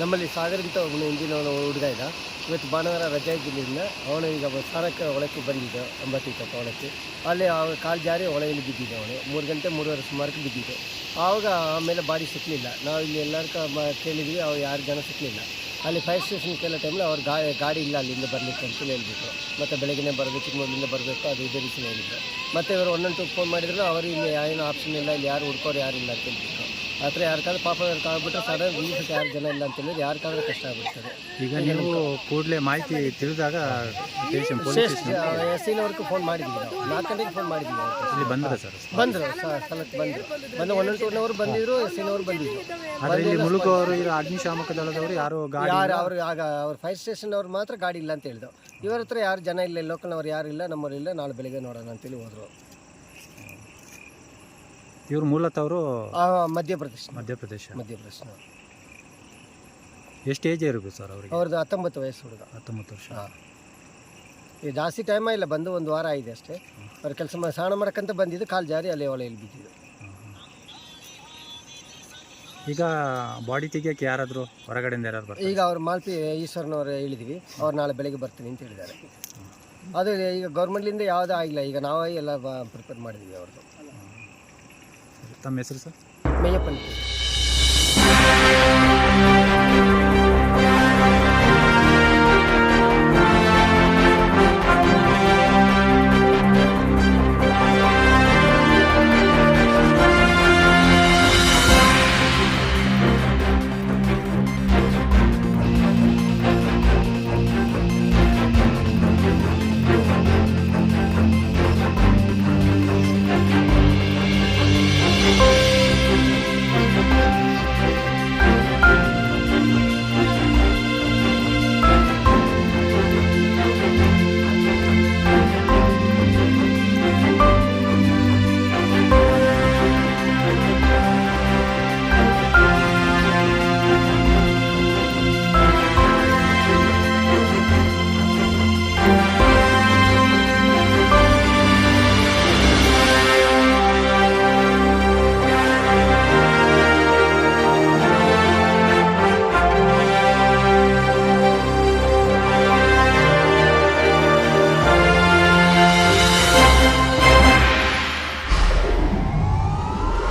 ನಮ್ಮಲ್ಲಿ ಸಾಗರ್ ಅಂತ ಒಬ್ಬನು ಹಿಂದಿನ ಹುಡುಗ ಇದ್ದ. ಇವತ್ತು ಭಾನುವಾರ ರಜೆ ಇದ್ದಿದ್ದರಿಂದ ಅವನು ಈಗ ಸ್ಥಾನಕ್ಕೆ ಒಳಕ್ಕೆ ಬಂದಿದ್ದ ಇಪ್ಪತ್ತು ಒಳಕ್ಕೆ. ಅಲ್ಲಿ ಅವ ಕಾಲು ಜಾರಿ ಒಳಗೆ ಬಿದ್ದಿದ್ದ ಅವನು. ಮೂರು ಗಂಟೆ, ಮೂರುವರೆ ಸುಮಾರಕ್ಕೆ ಬಿದ್ದಿದ್ದು. ಆವಾಗ ಆಮೇಲೆ ಬಾಡಿ ಸಿಕ್ಕಲಿಲ್ಲ ನಾವು ಇಲ್ಲಿ ಎಲ್ಲರ ಕೇಳಿದ್ವಿ ಅವ್ರು ಯಾರು ಜನ ಸಿಕ್ಕಲಿಲ್ಲ ಅಲ್ಲಿ ಫೈರ್ ಸ್ಟೇಷನ್ ಕೇಳೋ ಟೈಮಲ್ಲಿ ಅವ್ರ ಗಾಡಿ ಇಲ್ಲ ಅಲ್ಲಿಂದ ಬರಲಿಕ್ಕೆ ಅಂತ ಹೇಳ್ಬಿಟ್ಟು ಮತ್ತು ಬೆಳಗ್ಗೆ ಬರಬೇಕು, ಚಿಕ್ಕಮಗಳೂರಿಂದ ಬರಬೇಕು, ಅದು ಇದೇ ರೀತಿ ಹೇಳಿದ್ರು. ಮತ್ತು ಇವರು ಒನ್ನೊಂದು ಟು ಫೋನ್ ಮಾಡಿದ್ರು, ಅವರು ಇಲ್ಲಿ ಏನೋ ಆಪ್ಷನ್ ಇಲ್ಲ, ಇಲ್ಲಿ ಯಾರು ಹುಡ್ಕೋರು ಯಾರು ಇಲ್ಲ ಅಂತ ಹೇಳ್ಬಿಟ್ಟು ಆ ಥರ ಯಾರ್ಕಾದ್ರೆ ಪಾಪ ಆಗ್ಬಿಟ್ರೆ ಸಡನ್ ರಿಲೀಫ್ ಯಾರು ಜನ ಇಲ್ಲ ಅಂತ ಹೇಳಿದ್ರೆ ಯಾರಿಗಾದ್ರೂ ಕಷ್ಟ ಆಗ್ಬಿಡ್ತದೆ. ಈಗ ನೀವು ಕೂಡಲೇ ಮಾಹಿತಿ ತಿಳಿದಾಗ ಎಸ್ ಐನವ್ರಿಗೆ ಫೋನ್ ಮಾಡಿದ್ವಿ ನಾವು. ನಾಲ್ಕು ಗಂಟೆಗೆ ಫೋನ್ ಮಾಡಿದ್ವಿ ಅವ್ರು. ಇಲ್ಲಿ ಬಂದ್ರೆ ಸರ್? ಬಂದರು ಸ್ಥಳಕ್ಕೆ ಬಂದರು. ಬಂದು ಒಂದೊಂದು ಟೂರ್ನವರು ಬಂದಿದ್ರು ಎಸ್ ಇನವರು ಬಂದಿದ್ರು. ಆದರೆ ಇಲ್ಲಿ ಇರೋ ಅಗ್ನಿಶಾಮಕ ದಳದವರು ಯಾರು ಗಾಡಿ ಯಾರು ಅವರು ಆಗ ಅವ್ರು ಫೈರ್ ಸ್ಟೇಷನ್ ಅವ್ರು ಮಾತ್ರ ಗಾಡಿ ಇಲ್ಲ ಅಂತ ಹೇಳಿದ್ರು. ಇವರ ಹತ್ರ ಯಾರು ಜನ ಇಲ್ಲ ಲೋಕಲ್ನವ್ರು ಯಾರು ಇಲ್ಲ ನಮ್ಮವ್ರು ಇಲ್ಲ ನಾಳೆ ಬೆಳಿಗ್ಗೆ ನೋಡೋಣ ಅಂತೇಳಿ ಹೋದ್ರು. ಇವರು ಮೂಲತವರು ಆ, ಮಧ್ಯಪ್ರದೇಶ. ಮಧ್ಯಪ್ರದೇಶ. ಮಧ್ಯಪ್ರದೇಶ. ಎಷ್ಟು ಏಜ್ ಇರಬೇಕು ಸರ್ ಅವರಿಗೆ? ಅವ್ರದ್ದು ಹತ್ತೊಂಬತ್ತು ವಯಸ್ಸು ಹುಡುಗ. ಹತ್ತೊಂಬತ್ತು ವರ್ಷ. ಈ ಈಗ ಜಾಸ್ತಿ ಟೈಮ ಇಲ್ಲ ಬಂದು ಒಂದು ವಾರ ಆಗಿದೆ ಅಷ್ಟೇ. ಅವ್ರ ಕೆಲಸ ಮಾಡಿ ಸ್ನಾನ ಮಾಡ್ಕಂತ ಬಂದಿದ್ದು ಕಾಲು ಜಾರಿ ಅಲ್ಲಿ ಹೊಳೆಯಲ್ಲಿ ಬಿದ್ದಿದ್ದು. ಈಗ ಬಾಡಿ ತೆಗಿಯೋಕೆ ಯಾರಾದರೂ ಹೊರಗಡೆಯಿಂದ ಯಾರು ಬರ್ತಾರೆ? ಈಗ ಅವ್ರು ಮಾಲ್ಪಿ ಈಶ್ವರನವ್ರು ಹೇಳಿದ್ವಿ ಅವ್ರು ನಾಳೆ ಬೆಳಗ್ಗೆ ಬರ್ತೀನಿ ಅಂತ ಹೇಳಿದ್ದಾರೆ. ಅದು ಈಗ ಗೌರ್ಮೆಂಟ್ಲಿಂದ ಯಾವುದೂ ಆಗಿಲ್ಲ ಈಗ ನಾವೇ ಎಲ್ಲ ಪ್ರಿಪೇರ್ ಮಾಡಿದ್ವಿ ಅವ್ರದ್ದು. ತಮ್ಮ ಹೆಸರು ಸರ್? ಮೇಯಪ್ಪನ